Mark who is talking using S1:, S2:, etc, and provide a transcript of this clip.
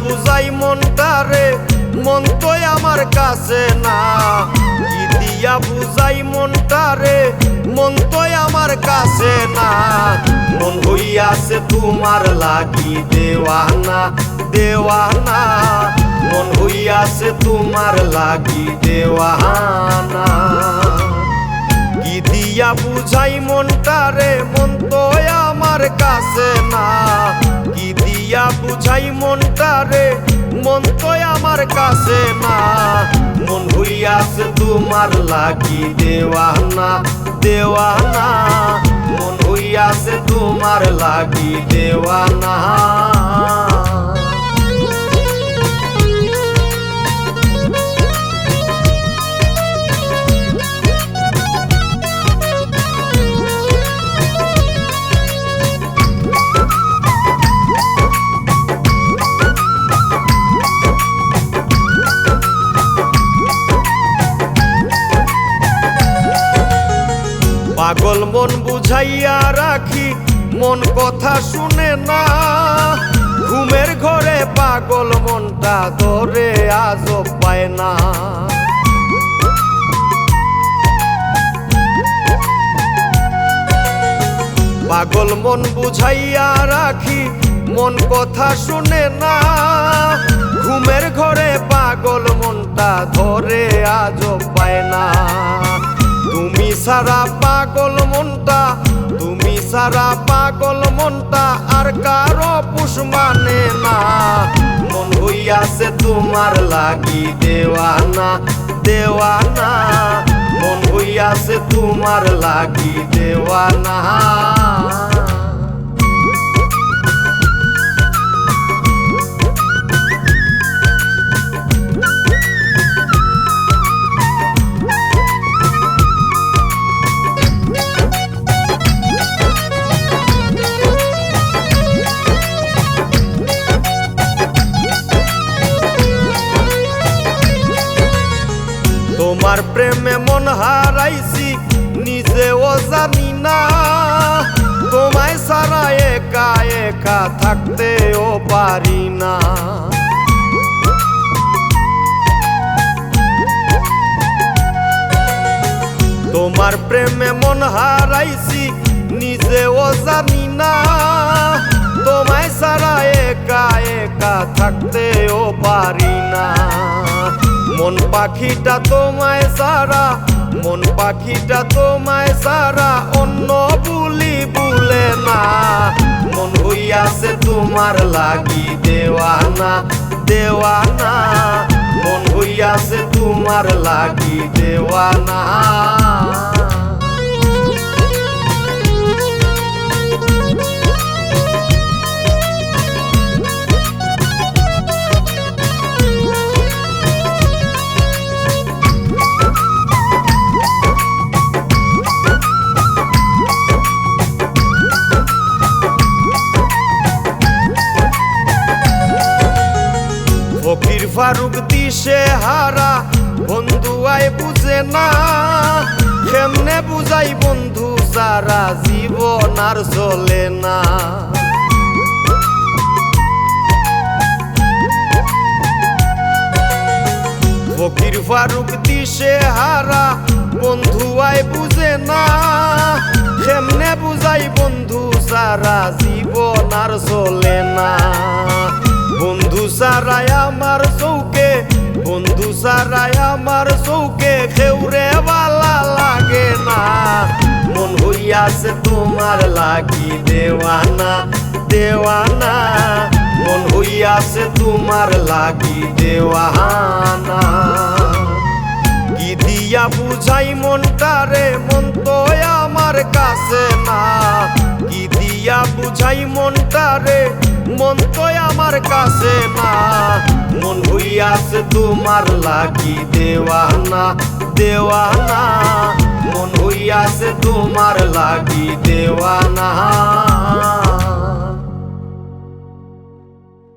S1: বুঝাই মনটারে মন তো আমার কাছে না। কি দিয়া বুঝাই মনটারে মন তো আমার কাছে না। মন হইয়াছে তোমার লাগি দেওয়ানা দেওয়ানা। মন হইয়াছে তোমার লাগি দেওয়ানা। দিয়া বুঝাই মনটারে মন তো আমার কাছে না। কি দিয়া বুঝাই মনটারে মন তো আমার কাছে না। মন হইয়াছে তোমার লাগি দেওয়ানা দেওয়ানা। মন হইয়াছে তোমার লাগি দেওয়ানা। পাগল মন বুঝাইয়া রাখি, মন কথা শুনে না। ঘুমের ঘরে পাগল মনটা ধরে আজ পায় না। পাগল মন বুঝাইয়া রাখি, মন কথা শুনে না। ঘুমের ঘরে পাগল মনটা ধরে আজ পায় না। সারা পাগল মনটা, তুমি সারা পাগল মনটা, আর কারও পুষ মানে না। মন হইয়াছে তোমার লাগি দেওয়ানা দেওয়ানা। মন হইয়াছে তোমার লাগি দেওয়ানা। তোমার প্রেমে মন হারাইছি নিজেও জানি না। তোমায় সারা একা একা থাকতেও পারি না। তোমার প্রেমে মন হারাইছি নিজেও জানি না। তোমায় সারা একা একা থাকতেও পারি না। মন পাখিটা তোমায় সারা, মন পাখিটা তোমায় সারা, অন্য বুলি বুলে না। মন হইয়াছে তোমার লাগি দেওয়ানা দেওয়ানা। মন হইয়াছে তোমার লাগি দেওয়ানা। ফারুক দিশে হারা, বন্ধু আয় বুঝে না। কেমনে বুঝাই বন্ধু, সারা জীবন আর চলে না। ফকির ফারুক দিশে হারা, বন্ধু আয় বুঝে না। কেমনে বুঝাই বন্ধু, সারা জীবন আর চলে না। সারাই আমার চৌকে, বন্ধু সারাই আমার চৌকে, খেউরে বালা লাগে না। মন হইয়াছে তোমার লাগি দেওয়ানা দেওয়ানা। মন হইয়াছে তোমার লাগি দেওয়ানা। কি দিয়া বুঝাই মনটারে মন তো আমার কাছে না। কি দিয়া বুঝাই মনটারে মন তো আমার কাছে না মন হইয়াছে তোমার লাগি দেওয়ানা দেওয়ানা। মন হইয়াছে তোমার লাগি দেওয়ানা।